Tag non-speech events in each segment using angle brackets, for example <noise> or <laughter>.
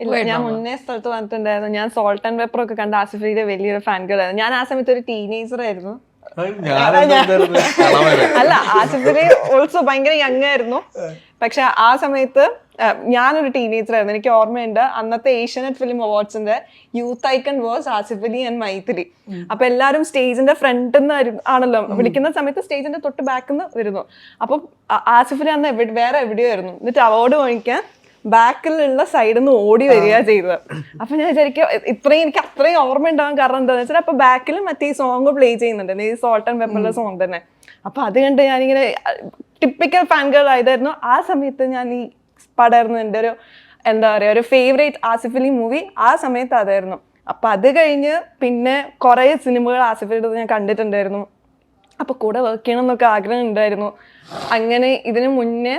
ഇല്ല ഞാൻ മുന്നേ സ്ഥലത്ത് വന്നിട്ടുണ്ടായിരുന്നു. ഞാൻ സോൾട്ട് ആൻഡ് പെപ്പർ ഒക്കെ കണ്ട ആസിഫിന്റെ വലിയൊരു ഫാൻ ഗേൾ ആയിരുന്നു. ഞാൻ ആ സമയത്ത് ഒരു ടീനേജർ ആയിരുന്നു. <laughs> അല്ല ആസിഫലി ഓൾസോ ഭയങ്കര യങ് ആയിരുന്നു. പക്ഷെ ആ സമയത്ത് ഞാനൊരു ടീനേജർ ആയിരുന്നു. എനിക്ക് ഓർമ്മയുണ്ട് അന്നത്തെ Asianet film അവാർഡ്സിന്റെ youth icon was Asif Ali and Maithri അപ്പൊ എല്ലാവരും സ്റ്റേജിന്റെ ഫ്രണ്ടിൽ നിന്ന് ആണല്ലോ. വിളിക്കുന്ന സമയത്ത് സ്റ്റേജിന്റെ തൊട്ട് ബാക്കിൽ നിന്ന് വരുന്നു. അപ്പം ആസിഫ് അലി അന്ന് എവിടെ വേറെ എവിടെയോ ആയിരുന്നു. എന്നിട്ട് അവാർഡ് വാങ്ങിക്കാൻ ബാക്കിലുള്ള സൈഡിൽ നിന്ന് ഓടി വരിക ചെയ്തത്. അപ്പൊ ഞാൻ വിചാരിക്കും ഇത്രയും എനിക്ക് അത്രയും ഓർമ്മ ഉണ്ടാവാൻ കാരണം എന്താണെന്ന് വെച്ചാൽ അപ്പൊ ബാക്കിൽ മറ്റേ ഈ സോങ് പ്ലേ ചെയ്യുന്നുണ്ട്. ഈ സോൾട്ട് ആൻഡ് പെപ്പറിലെ സോങ് തന്നെ. അപ്പൊ അത് കണ്ട് ഞാനിങ്ങനെ ടിപ്പിക്കൽ ഫാൻ ഗേൾ ആയതായിരുന്നു. ആ സമയത്ത് ഞാൻ ഈ പടർന്നു എന്റെ ഒരു എന്താ പറയുക ഒരു ഫേവറേറ്റ് ആസിഫ് അലി മൂവി ആ സമയത്ത് അതായിരുന്നു. അപ്പൊ അത് കഴിഞ്ഞ് പിന്നെ കുറേ സിനിമകൾ ആസിഫ് അലിയുടെ ഞാൻ കണ്ടിട്ടുണ്ടായിരുന്നു. അപ്പൊ കൂടെ വർക്ക് ചെയ്യണം എന്നൊക്കെ ആഗ്രഹം ഉണ്ടായിരുന്നു. അങ്ങനെ ഇതിനു മുന്നേ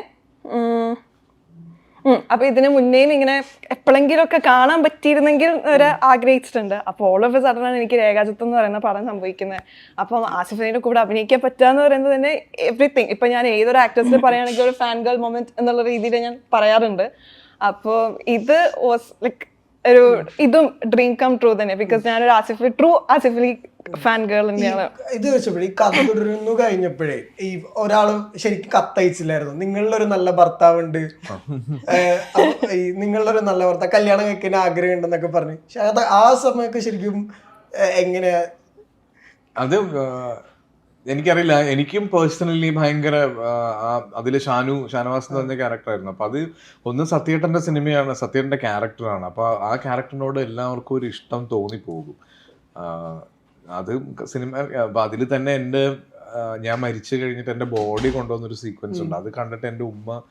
അപ്പൊ ഇതിനു മുന്നേയും ഇങ്ങനെ എപ്പോഴെങ്കിലും ഒക്കെ കാണാൻ പറ്റിയിരുന്നെങ്കിൽ ഒരു ആഗ്രഹിച്ചിട്ടുണ്ട്. അപ്പോൾ ഓൾ ഓഫ് സഡനാണ് എനിക്ക് രേഖാചിത്വം എന്ന് പറയുന്ന പടം സംഭവിക്കുന്നത്. അപ്പം ആസിഫിന്റെ കൂടെ അഭിനയിക്കാൻ പറ്റുക എന്ന് പറയുന്നത് തന്നെ എവറിത്തിങ് ഇപ്പൊ ഞാൻ ഏതൊരു ആക്ട്രസിനെ പറയുകയാണെങ്കിൽ ഒരു ഫാൻ ഗേൾ മൊമെന്റ് എന്നുള്ള രീതിയിൽ ഞാൻ പറയാറുണ്ട്. അപ്പോൾ ഇത് വാസ് ലൈക്ക് ഒരു ഇതും ഡ്രീം കം ട്രൂ തന്നെ. ബിക്കോസ് ഞാനൊരു Asif true Asif Ali fan girl തന്നെയാണ്. ഇത് വെച്ചപ്പോഴേ ഈ കഥ തുടരുന്നു കഴിഞ്ഞപ്പോഴേ ഈ ഒരാൾ ശരിക്കും കത്തയച്ചില്ലായിരുന്നു. നിങ്ങളിലൊരു നല്ല ഭർത്താവുണ്ട്. <laughs> നിങ്ങളിലൊരു നല്ല ഭർത്താവ് കല്യാണം കഴിക്കാൻ ആഗ്രഹം ഉണ്ടെന്നൊക്കെ പറഞ്ഞു. പക്ഷെ അത് ആ സമയമൊക്കെ ശരിക്കും എങ്ങനെയാ? അത് എനിക്കറിയില്ല. എനിക്കും പേഴ്സണലി ഭയങ്കര അതിൽ ഷാനു ഷാനവാസ് എന്ന് പറഞ്ഞ ക്യാരക്ടറായിരുന്നു അപ്പൊ അത് ഒന്ന് സത്യേട്ടന്റെ സിനിമയാണ് സത്യേട്ടന്റെ ക്യാരക്ടറാണ് അപ്പോൾ ആ ക്യാരക്ടറിനോട് എല്ലാവർക്കും ഒരു ഇഷ്ടം തോന്നിപ്പോകും. പോകും അത് സിനിമ അപ്പൊ അതിൽ തന്നെ എന്റെ ഞാൻ മരിച്ചു കഴിഞ്ഞിട്ട് എന്റെ ബോഡി കൊണ്ടുവന്നൊരു സീക്വൻസ് ഉണ്ട്. അത് കണ്ടിട്ട് എന്റെ ഉമ്മ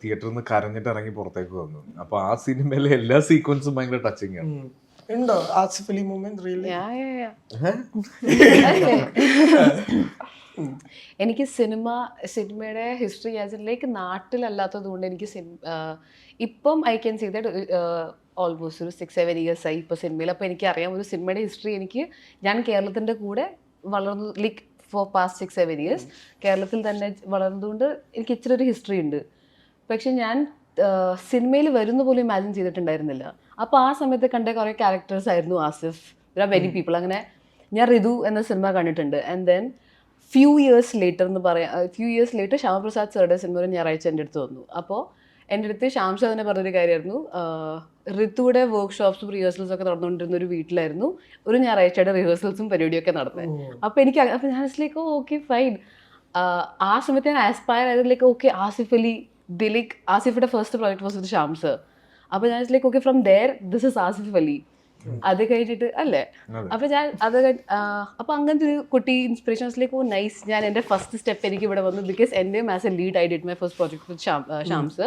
തിയേറ്ററിൽ നിന്ന് കരഞ്ഞിട്ട് ഇറങ്ങി പുറത്തേക്ക് വന്നു. അപ്പോൾ ആ സിനിമയിലെ എല്ലാ സീക്വൻസും ഭയങ്കര ടച്ചിങ് ആണ്. ഉണ്ടോ? Asif Ali moment really. <laughs> എനിക്ക് സിനിമ സിനിമയുടെ ഹിസ്റ്ററി ആസിലേക്ക് നാട്ടിലല്ലാത്തത് കൊണ്ട് എനിക്ക് സിനിമ ഇപ്പം I can see that almost ഒരു സിക്സ് സെവൻ ഇയേഴ്സ് ആയി ഇപ്പോൾ സിനിമയിൽ. അപ്പോൾ എനിക്കറിയാം ഒരു സിനിമയുടെ ഹിസ്റ്ററി എനിക്ക് ഞാൻ കേരളത്തിന്റെ കൂടെ വളർന്നു like for past six seven years കേരളത്തിൽ തന്നെ വളർന്നതുകൊണ്ട് എനിക്ക് ഇച്ചിരി ഒരു ഹിസ്റ്ററി ഉണ്ട്. പക്ഷെ ഞാൻ സിനിമയിൽ വരുന്ന പോലും ഇമാജിൻ ചെയ്തിട്ടുണ്ടായിരുന്നില്ല. അപ്പോൾ ആ സമയത്ത് കണ്ട കുറേ ക്യാരക്ടേഴ്സ് ആയിരുന്നു Asif there are very people അങ്ങനെ ഞാൻ റിതു എന്ന സിനിമ കണ്ടിട്ടുണ്ട്. And then few years later എന്ന് പറയാം ഫ്യൂ ഇയേഴ്സ് ലേറ്റർ ശ്യാമപ്രസാദ് സാറുടെ സിനിമ ഒരു ഞായറാഴ്ച എന്റെ അടുത്ത് വന്നു. അപ്പോൾ എന്റെ അടുത്ത് ശ്യാം സാർ തന്നെ പറഞ്ഞൊരു കാര്യമായിരുന്നു. ഋതുവിടെ വർക്ക്ഷോപ്സും റിഹേഴ്സൽസും ഒക്കെ നടന്നുകൊണ്ടിരുന്ന ഒരു വീട്ടിലായിരുന്നു ഒരു ഞായറാഴ്ചയുടെ റിഹേഴ്സൽസും പരിപാടിയൊക്കെ നടന്നത് അപ്പോൾ എനിക്ക് അപ്പോൾ ഞാൻ ലൈക്ക് ഓക്കെ ഫൈൻ ആ സമയത്ത് ഞാൻ ആസ്പയർ ആയത് ലൈക്ക് ഓക്കെ ആസിഫ് അലി ദിലിക് ആസിഫിന്റെ first project was with Shams sir അപ്പോൾ ഞാൻ like okay from there this is Asif Ali. അത് കഴിഞ്ഞിട്ട് അല്ലേ? അപ്പൊ ഞാൻ അത് അപ്പൊ അങ്ങനത്തെ ഒരു കുട്ടി ഇൻസ്പിറേഷൻസിലേക്ക് ഓ നൈസ് ഞാൻ എന്റെ ഫസ്റ്റ് സ്റ്റെപ്പ് എനിക്ക് ഇവിടെ വന്നു ബിക്കോസ് എന്റെയും as a lead I did my first project with Shams